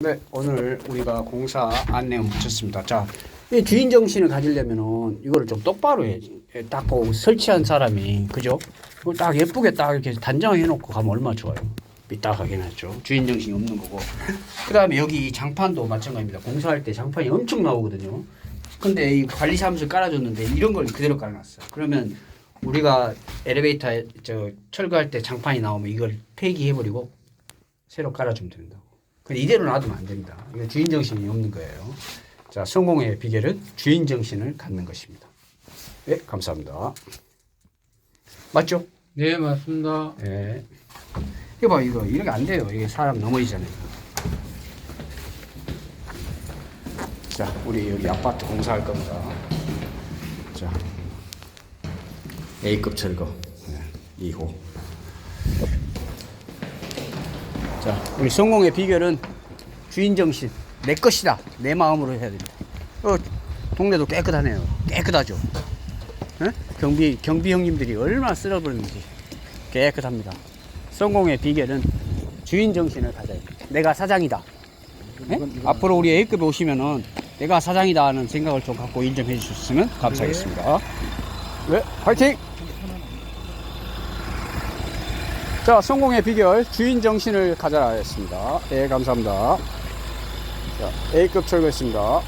네, 오늘 우리가 공사 안내문 붙였습니다. 자, 이 주인 정신을 가지려면은 이거를 좀 똑바로 해야지. 예, 딱 보고 설치한 사람이 그죠? 딱 예쁘게 딱 이렇게 단장해 놓고 가면 얼마나 좋아요. 삐딱하게 나죠. 주인 정신이 없는 거고. 그다음에 여기 이 장판도 마찬가지입니다. 공사할 때 장판이 엄청 나오거든요. 근데 이 관리 사무실 깔아줬는데 이런 걸 그대로 깔아놨어요. 그러면 우리가 엘리베이터 저 철거할 때 장판이 나오면 이걸 폐기해버리고 새로 깔아주면 된다고. 근데 이대로 놔두면 안 됩니다. 주인 정신이 없는 거예요. 자, 성공의 비결은 주인 정신을 갖는 것입니다. 네, 감사합니다. 맞죠? 네, 맞습니다. 네. 이거 봐, 이거 이렇게 안 돼요. 이게 사람 넘어지잖아요. 자, 우리 여기 아파트 공사할 겁니다. 자, A급 철거 네, 2호. 자, 우리 성공의 비결은 주인 정신. 내 것이다. 내 마음으로 해야 됩니다. 어, 동네도 깨끗하네요. 깨끗하죠. 예? 경비 경비 형님들이 얼마나 쓸어버렸는지 깨끗합니다. 성공의 비결은 주인 정신을 가져야 돼. 내가 사장이다. 예? 앞으로 우리 A급에 오시면은 내가 사장이다 하는 생각을 좀 갖고 인정해 주셨으면 감사하겠습니다. 네, 화이팅! 자, 성공의 비결 주인 정신을 가져라 했습니다. 예, 감사합니다. 자, A급 철거했습니다.